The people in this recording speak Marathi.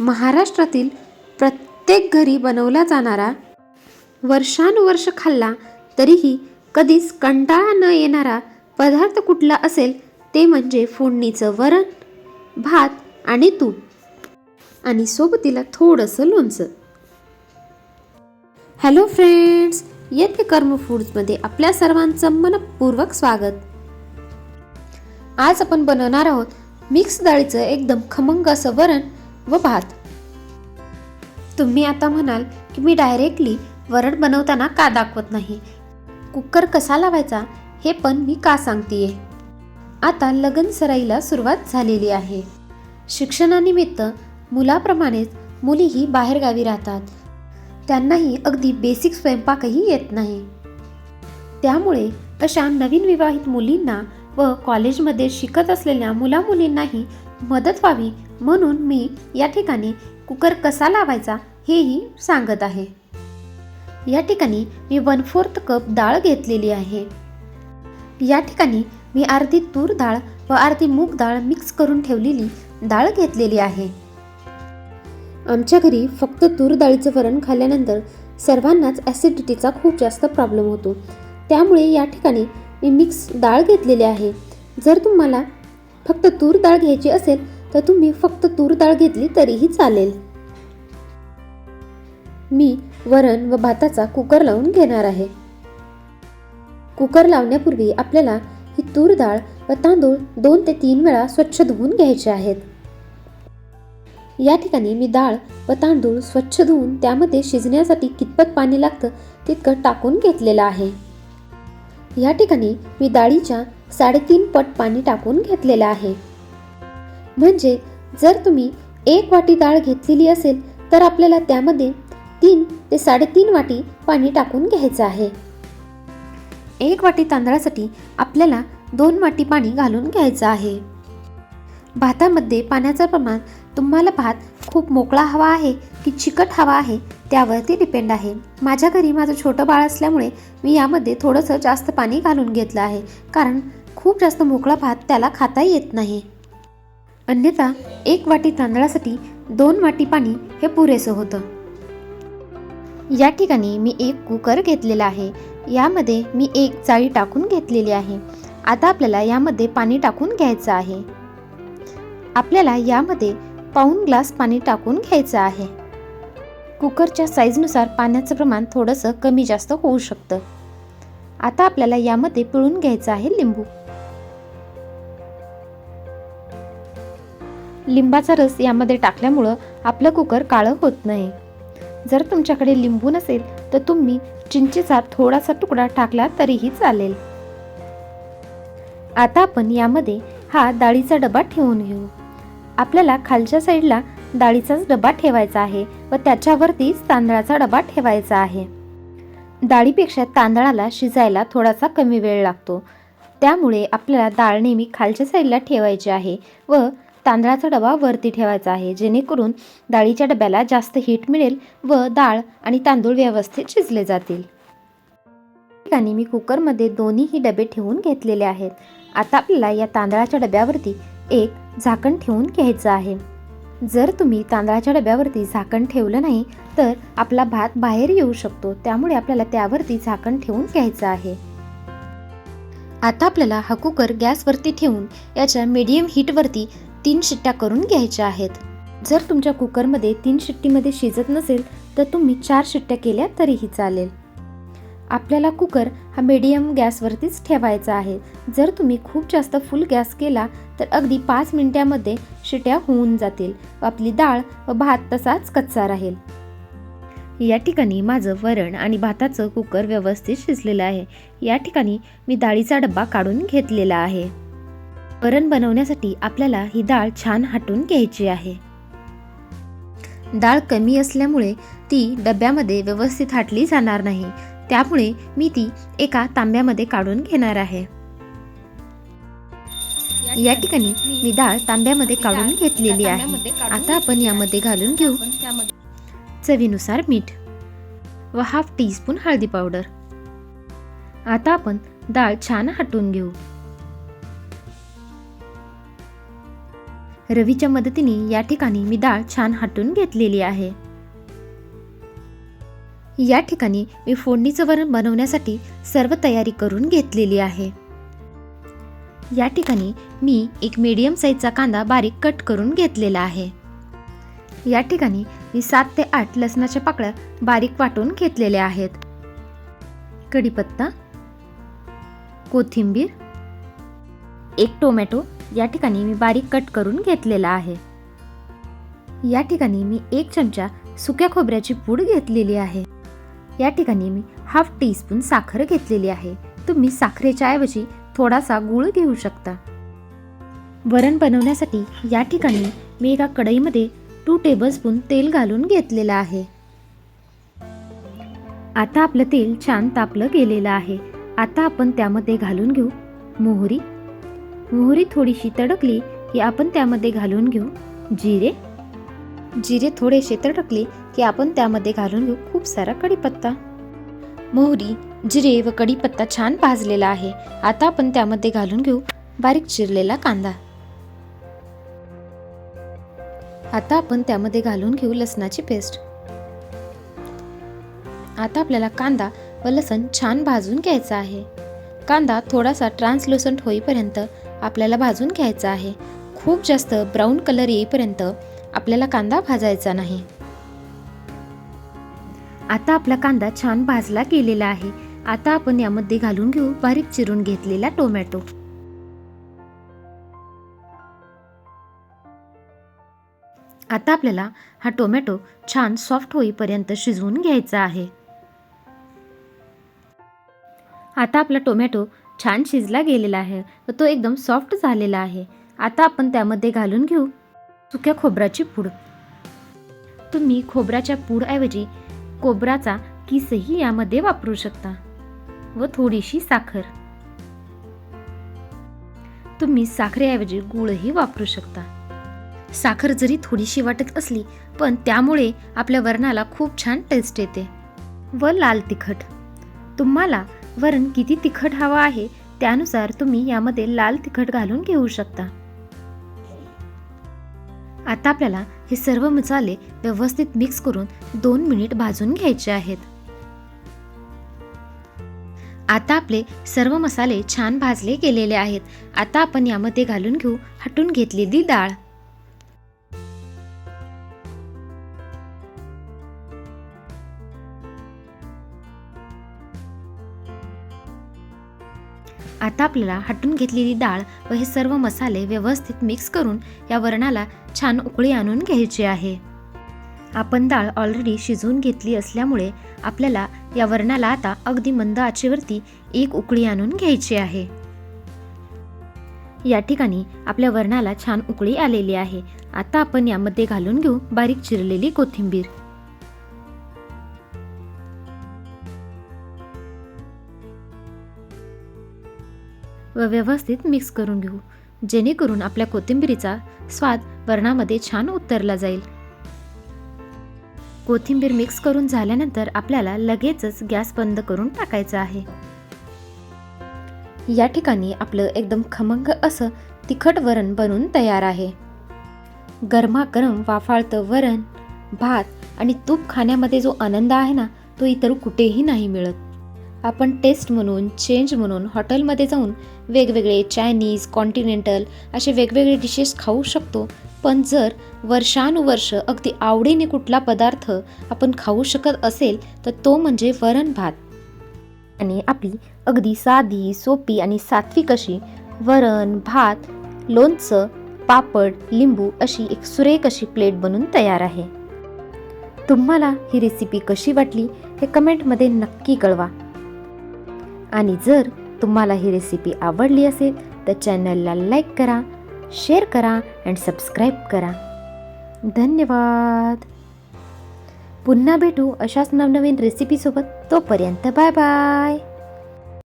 महाराष्ट्रातील प्रत्येक घरी बनवला जाणारा वर्षानुवर्ष खाल्ला तरीही कधीच कंटाळा न येणारा पदार्थ कुठला असेल ते म्हणजे फोडणीचं वरण भात आणि तूप. आणि सोबतीला थोडंसं लोणचं. हॅलो फ्रेंड्स येथे कर्म फूड्समध्ये आपल्या सर्वांचं मनपूर्वक स्वागत. आज आपण बनवणार आहोत मिक्स डाळीचं एकदम खमंग असं वरण व भात. तुम्ही आता म्हणाल की मी डायरेक्टली वरण बनवताना का दाखवत नाही? कुकर कसा लावायचा हे पण मी का सांगतेय? आता लगन सराईला सुरुवात झालेली आहे. शिक्षणानिमित्त मुलाप्रमाणेच मुलीही बाहेरगावी राहतात. त्यांनाही अगदी बेसिक स्वयंपाकही येत नाही. त्यामुळे अशा नवीन विवाहित मुलींना व कॉलेजमध्ये शिकत असलेल्या मुलामुलींनाही मदत व्हावी म्हणून मी या ठिकाणी कुकर कसा लावायचा हेही सांगत आहे. या ठिकाणी मी वन फोर्थ कप डाळ घेतलेली आहे. या ठिकाणी मी अर्धी तूर डाळ व अर्धी मूग डाळ मिक्स करून ठेवलेली डाळ घेतलेली आहे. आमच्या घरी फक्त तूर डाळीचं वरण खाल्ल्यानंतर सर्वांनाच ॲसिडिटीचा खूप जास्त प्रॉब्लेम होतो. त्यामुळे या ठिकाणी मी मिक्स डाळ घेतलेली आहे. जर तुम्हाला फक्त तूर डाळ घ्यायची असेल तर तुम्ही फक्त तूर डाळ घेतली तरीही चालेल. मी वरण व भाताचा कुकर लावून घेणार आहे. कुकर लावण्यापूर्वी आपल्याला ही तूर डाळ व तांदूळ दोन ते तीन वेळा स्वच्छ धुवून घ्यायचे आहेत. या ठिकाणी मी डाळ व तांदूळ स्वच्छ धुवून त्यामध्ये शिजण्यासाठी कितपत पाणी लागतं तितकं टाकून घेतलेलं आहे. या ठिकाणी मी डाळीच्या साडेतीन पट पाणी टाकून घेतलेलं आहे. म्हणजे जर तुम्ही एक वाटी डाळ घेतलेली असेल तर आपल्याला त्यामध्ये तीन ते साडेतीन वाटी पाणी टाकून घ्यायचं आहे. एक वाटी तांदळासाठी आपल्याला दोन वाटी पाणी घालून घ्यायचं आहे. भातामध्ये पाण्याचं प्रमाण तुम्हाला भात खूप मोकळा हवा आहे की चिकट हवा आहे त्यावरती डिपेंड आहे. माझ्या घरी माझं छोटं बाळ असल्यामुळे मी यामध्ये थोडंसं जास्त पाणी घालून घेतलं आहे कारण खूप जास्त मोकळा भात त्याला खाता येत नाही. अन्यथा एक वाटी तांदळासाठी दोन वाटी पाणी हे पुरेसं होतं. या ठिकाणी मी एक कुकर घेतलेला आहे. यामध्ये मी एक चाळी टाकून घेतलेली आहे. आता आपल्याला यामध्ये पाणी टाकून घ्यायचं आहे. आपल्याला यामध्ये पाऊन ग्लास पाणी टाकून घ्यायचं आहे. कुकरच्या साईजनुसार पाण्याचं प्रमाण थोडंसं कमी जास्त होऊ शकतं. आता आपल्याला यामध्ये पिळून घ्यायचं आहे लिंबू. लिंबाचा रस यामध्ये टाकल्यामुळं आपलं कुकर काळं होत नाही. जर तुमच्याकडे लिंबू नसेल तर तुम्ही चिंचेचा थोडासा तुकडा टाकला तरीही चालेल. आता आपण यामध्ये हा डाळीचा डबा ठेवून घेऊ. आपल्याला खालच्या साईडला डाळीचाच डबा ठेवायचा आहे व त्याच्यावरतीच तांदळाचा डबा ठेवायचा आहे. डाळीपेक्षा तांदळाला शिजायला थोडासा कमी वेळ लागतो. त्यामुळे आपल्याला डाळ नेहमी खालच्या साईडला ठेवायची आहे व तांदळाचा डबा वरती ठेवायचा आहे. जेणेकरून डाळीच्या डब्याला जास्त हीट मिळेल व डाळ आणि तांदूळ व्यवस्थित शिजले जातील. ठिकाणी मी कुकरमध्ये दोन्हीही डबे ठेवून घेतलेले आहेत. आता आपल्याला या तांदळाच्या डब्यावरती एक झाकण ठेवून घ्यायचं आहे. जर तुम्ही तांदळाच्या डब्यावरती झाकण ठेवलं नाही तर आपला भात बाहेर येऊ शकतो. त्यामुळे आपल्याला त्यावरती झाकण ठेवून घ्यायचं आहे. आता आपल्याला हा कुकर गॅसवरती ठेवून याच्या मीडियम हीटवरती तीन शिट्ट्या करून घ्यायच्या आहेत. जर तुमच्या कुकरमध्ये तीन शिट्टीमध्ये शिजत नसेल तर तुम्ही चार शिट्ट्या केल्या तरीही चालेल. आपल्याला कुकर हा मीडियम गॅसवरतीच ठेवायचा आहे. जर तुम्ही खूप जास्त फुल गॅस केला तर अगदी पाच मिनिटामध्ये शिट्या होऊन जातील व आपली डाळ व भात तसाच कच्चा राहील. या ठिकाणी माझं वरण आणि भाताचं कुकर व्यवस्थित शिजलेलं आहे. या ठिकाणी मी डाळीचा डब्बा काढून घेतलेला आहे. वरण बनवण्यासाठी आपल्याला ही डाळ छान हाटून घ्यायची आहे. डाळ कमी असल्यामुळे ती डब्यामध्ये व्यवस्थित हाटली जाणार नाही. त्यामुळे मी ती एका तांब्यामध्ये काढून घेणार आहे. या ठिकाणी मी डाळ तांब्यामध्ये काढून घेतलेली आहे. आता आपण यामध्ये घालून घेऊ. चवीनुसार मीठ व हाफ टी स्पून हळदी पावडर. आता आपण डाळ छान हटवून घेऊ. रवीच्या मदतीने या ठिकाणी मी डाळ छान हटून घेतलेली आहे. या ठिकाणी मी फोडणीचं वरण बनवण्यासाठी सर्व तयारी करून घेतलेली आहे. या ठिकाणी मी एक मीडियम साईजचा कांदा बारीक कट करून घेतलेला आहे. या ठिकाणी मी सात ते आठ लसणाच्या पाकळ्या बारीक वाटून घेतलेल्या आहेत. कढीपत्ता कोथिंबीर एक टोमॅटो या ठिकाणी मी बारीक कट करून घेतलेला आहे. या ठिकाणी मी एक चमचा सुक्या खोबऱ्याची पूड घेतलेली आहे. या ठिकाणी मी हाफ टी स्पून साखर घेतलेली आहे. तुम्ही साखरेच्या ऐवजी थोडासा गूळ घेऊ शकता. वरण बनवण्यासाठी या ठिकाणी मी एका कढईमध्ये टू टेबलस्पून तेल घालून घेतलेलं आहे. आता आपलं तेल छान तापलं गेलेलं आहे. आता आपण त्यामध्ये घालून घेऊ मोहरी मोहरी थोडीशी तडकली की आपण त्यामध्ये घालून घेऊ. जिरे? जिरे थोडेसे तडकले की आपण त्यामध्ये घालून घेऊ. खूप सारा कढीपत्ता. मोहरी जिरे व कढीपत्ता छान भाजलेला आहे. आता आपण त्यामध्ये घालून घेऊ बारीक चिरलेला कांदा. आता आपण त्यामध्ये घालून घेऊ लसणाची पेस्ट. आता आपल्याला कांदा व लसण छान भाजून घ्यायचा आहे. कांदा थोडासा ट्रान्सलुसंट होईपर्यंत आपल्याला भाजून घ्यायचा आहे. खूप जास्त ब्राऊन कलर येईपर्यंत आपल्याला कांदा भाजायचा नाही. आता आपला कांदा छान भाजला गेलेला आहे. आता आपण यामध्ये घालून घेऊ बारीक चिरून घेतलेला टोमॅटो. आता आपल्याला हा टोमॅटो छान सॉफ्ट होईपर्यंत शिजवून घ्यायचा आहे. आता आपला टोमॅटो छान शिजला गेलेला आहे व तो एकदम सॉफ्ट झालेला आहे. आता आपण त्यामध्ये घालून घेऊ सुक्या खोबऱ्याची पूड. तुम्ही खोबऱ्याच्या पूडऐवजी खोबराचा किसही यामध्ये वापरू शकता व थोडीशी साखर. तुम्ही साखरेऐवजी गुळही वापरू शकता. साखर जरी थोडीशी वाटत असली पण त्यामुळे आपल्या वरणाला खूप छान टेस्ट येते व लाल तिखट. तुम्हाला वरण किती तिखट हवं आहे त्यानुसार तुम्ही यामध्ये लाल तिखट घालून घेऊ शकता. आता आपल्याला हे सर्व मसाले व्यवस्थित मिक्स करून दोन मिनिट भाजून घ्यायचे आहेत. आता आपले सर्व मसाले छान भाजले गेलेले आहेत. आता आपण यामध्ये घालून घेऊ हटून घेतलेली डाळ. आता आपल्याला हटून घेतलेली डाळ व हे सर्व मसाले व्यवस्थित मिक्स करून या वरणाला छान उकळी आणून घ्यायची आहे. आपण डाळ ऑलरेडी शिजवून घेतली असल्यामुळे आपल्याला या वरणाला आता अगदी मंद आचेवरती एक उकळी आणून घ्यायची आहे. या ठिकाणी आपल्या वरणाला छान उकळी आलेली आहे. आता आपण यामध्ये घालून घेऊ बारीक चिरलेली कोथिंबीर. व व्यवस्थित मिक्स करून घेऊ. जेणेकरून आपल्या कोथिंबीरीचा स्वाद वरणामध्ये छान उतरला जाईल. कोथिंबीर मिक्स करून झाल्यानंतर आपल्याला लगेचच गॅस बंद करून टाकायचा आहे. या ठिकाणी आपलं एकदम खमंग असं तिखट वरण बनून तयार आहे. गरमागरम वाफाळतं वरण भात आणि तूप खाण्यामध्ये जो आनंद आहे ना तो इतर कुठेही नाही मिळत. आपण टेस्ट म्हणून चेंज म्हणून हॉटेलमध्ये जाऊन वेगवेगळे चायनीज कॉन्टिनेंटल असे वेगवेगळे डिशेस खाऊ शकतो. पण जर वर्षानुवर्ष अगदी आवडीने कुठला पदार्थ आपण खाऊ शकत असेल तर तो म्हणजे वरण भात. आणि आपली अगदी साधी सोपी आणि सात्विक अशी वरण भात लोणचं पापड लिंबू अशी एक सुरेख अशी प्लेट बनून तयार आहे. तुम्हाला ही रेसिपी कशी वाटली हे कमेंटमध्ये नक्की कळवा. आणि जर तुम्हाला ही रेसिपी आवडली असेल तर चॅनलला लाईक करा शेअर करा अँड सबस्क्राईब करा. धन्यवाद. पुन्हा भेटू अशाच नवनवीन रेसिपीसोबत तोपर्यंत बाय बाय